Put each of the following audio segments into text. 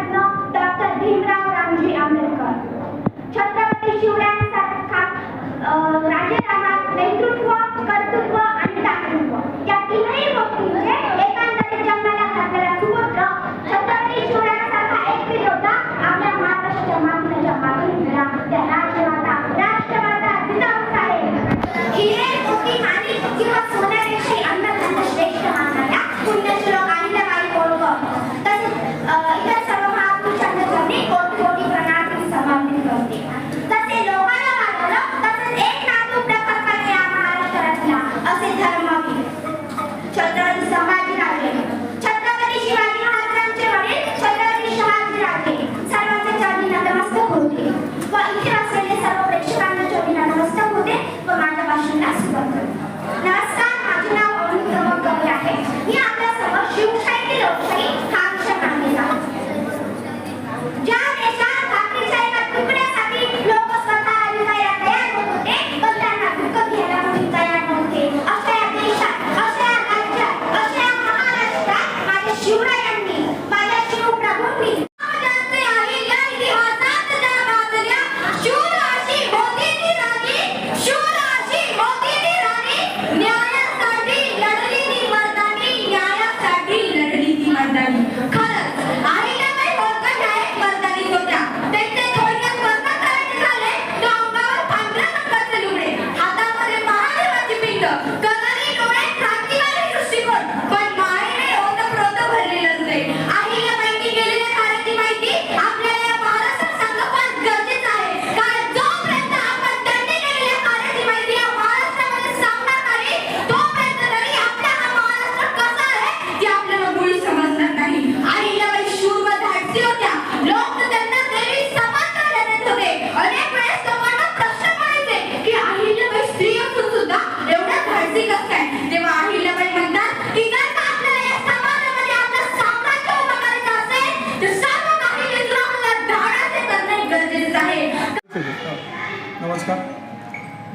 Bharat Ratna doctor Bhimrao Ramji Ambedkar. Chhatrapati Shivray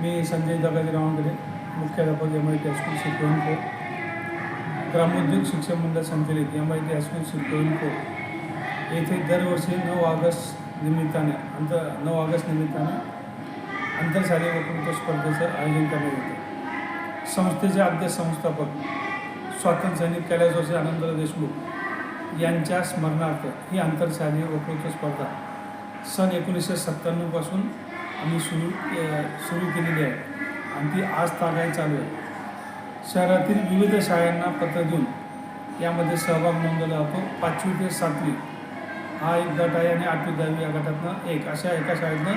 मी संजय दादाजी रावणकडे मुख्याध्यापक M I T high school शिकवणको ग्रामोद्योग शिक्षण मंडळ संचलित M I T high school शिकवणको येथे दरवर्षी नऊ ऑगस्ट निमित्ताने अंतर नऊ ऑगस्ट निमित्ताने आंतरशालेय वक्तृत्व स्पर्धेचं आयोजन करण्यात येतं. संस्थेचे अध्यक्ष संस्थापक स्वातंत्र्य सैनिक कैलासवासी आनंदराव देशमुख यांच्या स्मरणार्थ ही आंतरशालेय वक्तृत्व स्पर्धा सन एकोणीसशे सत्त्याण्णवपासून आम्ही सुरू सुरू केलेली आहे. आणि ती आज तागाय चालू आहे. शहरातील विविध शाळांना पत्र देऊन यामध्ये सहभाग नोंदवला जातो. पाचवी ते सातवी हा एक गट आहे आणि आठवी दहावी या गटातनं एक. अशा एका शाळेतनं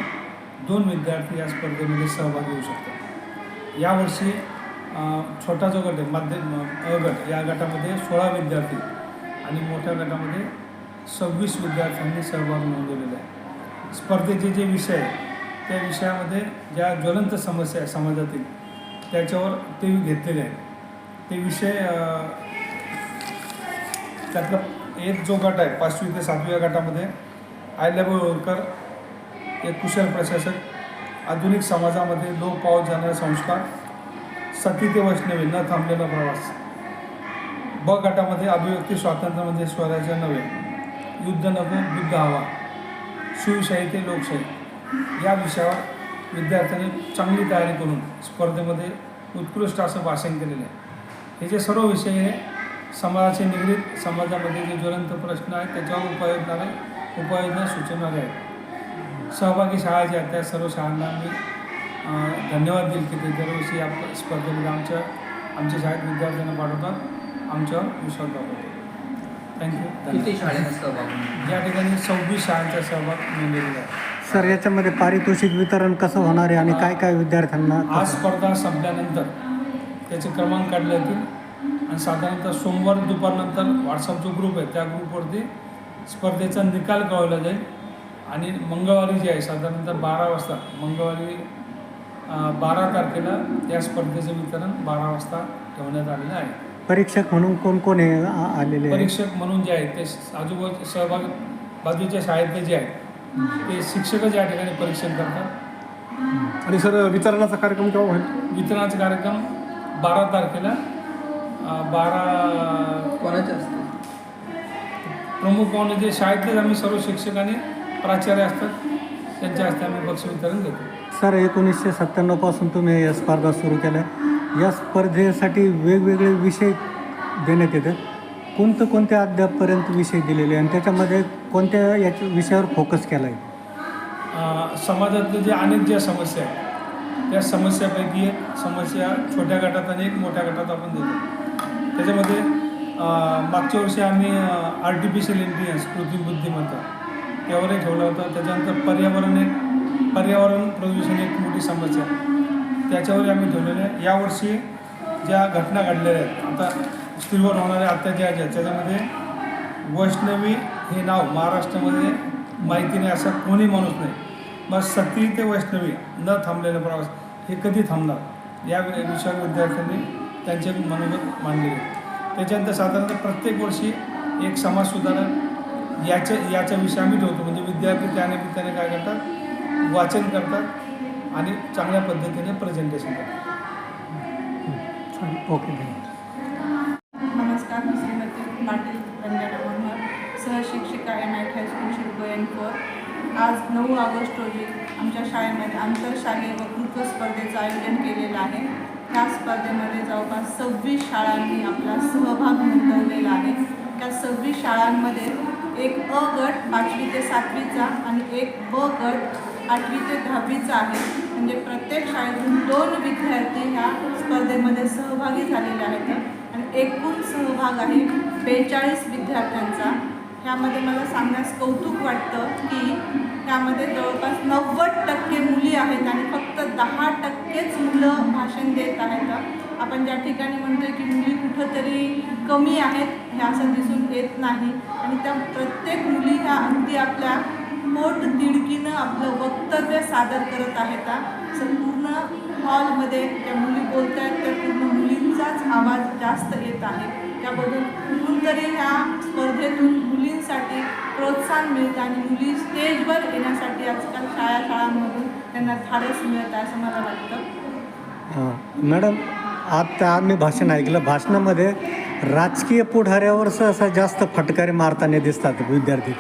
दोन विद्यार्थी या स्पर्धेमध्ये सहभागी होऊ शकतात. यावर्षी छोटा जो गट आहे माध्यम अ गट या गटामध्ये सोळा विद्यार्थी आणि मोठ्या गटामध्ये सव्वीस विद्यार्थ्यांनी सहभाग नोंदवलेला आहे. स्पर्धेचे जे विषय आहे त्या विषयामध्ये ज्या ज्वलंत समस्या आहे समाजातील त्याच्यावर ते घेतलेले आहेत. ते विषय त्यातला एक जो गट आहे पाचवी ते सातव्या गटामध्ये आयल्याबाई होळकर एक कुशल प्रशासक आधुनिक समाजामध्ये लोक पावत जाणारे संस्कार सती ते वैष्णवी न थांबलेला प्रवास. ब गटामध्ये अभिव्यक्ती स्वातंत्र्य म्हणजे स्वराज्य नव्हे. युद्ध नको युद्ध हवा. शिवशाही ते लोकशाही. या विषयावर विद्यार्थ्यांनी चांगली तयारी करून स्पर्धेमध्ये उत्कृष्ट असं भाषण केलेलं आहे. हे जे सर्व विषय हे समाजाशी निगडीत समाजामध्ये जे ज्वलंत प्रश्न आहेत त्याच्यावर उपाययोजना उपाययोजना सुचवणारे आहेत. सहभागी शाळा ज्या आहेत त्या सर्व शाळांना मी धन्यवाद देईल की ते दरवर्षी या स्पर्धेमध्ये आमच्या आमच्या शाळेत विद्यार्थ्यांना पाठवतात. आमच्यावर विश्वास दाखवतात थँक्यू किती शाळेने सहभाग? या ठिकाणी सव्वीस शाळांचा सहभाग नोंदवलेला आहे. सर याच्यामध्ये पारितोषिक वितरण कसं होणार आहे आणि काय काय विद्यार्थ्यांना आज? स्पर्धा संपल्यानंतर त्याचे क्रमांक काढले जातील. आणि साधारणतः सोमवार दुपारनंतर व्हॉट्सअप जो ग्रुप आहे त्या ग्रुपवरती स्पर्धेचा निकाल कळवला जाईल. आणि मंगळवारी जे आहे साधारणतः बारा वाजता मंगळवारी बारा तारखेला या स्पर्धेचं वितरण बारा वाजता ठेवण्यात आलेलं आहे. परीक्षक म्हणून कोण कोण हे आलेले परीक्षक म्हणून जे आहेत ते आजूबाजू सहभाग बाजूच्या शाळेतले जे आहेत ते शिक्षकच या ठिकाणी परीक्षण करतात. आणि सर वितरणाचा कार्यक्रम केव्हा होईल? वितरणाचा कार्यक्रम बारा तारखेला बारा कोणाचे असते प्रमुख पाहुणे जे शाळेतलेच आम्ही सर्व शिक्षक आणि प्राचार्य असतात त्यांच्या हस्ते आम्ही बक्षीस वितरण घेतो सर एकोणीसशे सत्त्याण्णवपासून तुम्ही या स्पर्धा सुरू केल्या. या स्पर्धेसाठी वेगवेगळे विषय देण्यात येतात. कोणतं कोणत्या अद्यापपर्यंत विषय दिलेले आणि त्याच्यामध्ये कोणत्या याच्या विषयावर फोकस केला आहे अं, समाजातले जे अनेक ज्या समस्या आहेत त्या समस्यापैकी एक समस्या छोट्या गटात आणि एक मोठ्या गटात आपण देतो. त्याच्यामध्ये मागच्या वर्षी आम्ही आर्टिफिशियल इंटेलिजन्स कृत्रिम बुद्धिमत्ता त्यावरही ठेवला होता. त्याच्यानंतर पर्यावरण एक पर्यावरण प्रदूषण एक मोठी समस्या आहे. त्याच्यावरही आम्ही ठेवलेलं आहे. यावर्षी ज्या घटना घडलेल्या आहेत आता स्त्रीवर होणाऱ्या अत्याचार ज्या त्याच्यामध्ये वैष्णवी हे नाव महाराष्ट्रामध्ये माहिती नाही असा कोणी माणूस नाही. मग सती ते वैष्णवी न थांबलेला प्रवास हे कधी थांबणार? या विषयावर विद्यार्थ्यांनी त्यांचे मनोगत मांडलेले त्याच्यानंतर साधारणतः प्रत्येक वर्षी एक समाज सुधारक याच्या याच्या विषय आम्ही ठेवतो. म्हणजे विद्यार्थी त्याने त्याने काय करतात? वाचन करतात आणि चांगल्या पद्धतीने प्रेझेंटेशन करतात. ओके ओके सहशिक्षिका एम हायस्कूल शिल्प एन फोर आज नऊ ऑगस्ट रोजी आमच्या शाळेमध्ये आंतरशालेय वक्तृत्व स्पर्धेचं आयोजन केलेलं आहे. त्या स्पर्धेमध्ये जवळपास सव्वीस शाळांनी आपला सहभाग नोंदवलेला आहे. त्या सव्वीस शाळांमध्ये एक अ गट पाचवी ते सातवीचा आणि एक ब गट आठवी ते दहावीचा आहे. म्हणजे प्रत्येक शाळेतून दोन विद्यार्थी ह्या स्पर्धेमध्ये सहभागी झालेले आहेत. आणि एकूण सहभाग आहे बेचाळीस विद्यार्थ्यांचा. त्यामध्ये मला सांगण्यास कौतुक वाटतं की त्यामध्ये जवळपास नव्वद टक्के मुली आहेत आणि फक्त दहा टक्केच मुलं भाषण देत आहेत. आपण ज्या ठिकाणी म्हणतोय की मुली कुठंतरी कमी आहेत हे असं दिसून येत नाही. आणि त्या प्रत्येक मुली ह्या अगदी आपल्या मोठ दिडकीनं आपलं वक्तव्य सादर करत आहेत. संपूर्ण हॉलमध्ये ज्या मुली बोलत आहेत त्या पूर्ण मुलींचाच आवाज जास्त येत आहे. त्याबद्दल कुठून तरी ह्या स्पर्धेतून मुलींसाठी प्रोत्साहन मिळतं आणि मुली स्टेजवर येण्यासाठी आजकाल शाळा शाळांमधून त्यांना धाडस मिळत आहे असं मला वाटतं. हां. मॅडम आता आम्ही भाषण ऐकलं. भाषणामध्ये राजकीय पुढाऱ्यावर सहसा जास्त फटकारे मारताना दिसतात विद्यार्थी.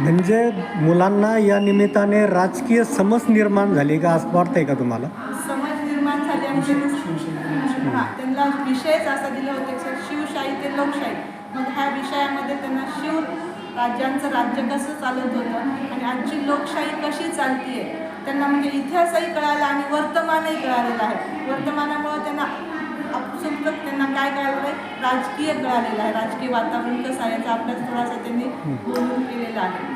म्हणजे मुलांना या निमित्ताने राजकीय समज निर्माण झाली का असं वाटतंय का तुम्हाला? समज निर्माण झाली आणि हां त्यांना विषयच असा दिला होता. की ते लोकशाही मग ह्या विषयामध्ये त्यांना शिव राज्यांचं राज्य कसं चालत होतं आणि आजची लोकशाही कशी चालतीये त्यांना म्हणजे इतिहासही कळाला आणि वर्तमानही कळालेलं आहे. वर्तमानामुळं त्यांना आपसुकच त्यांना काय कळालं आहे राजकीय कळालेलं आहे. राजकीय वातावरण कसं आहे याचा अभ्यास थोडासा त्यांनी बोलून केलेला आहे.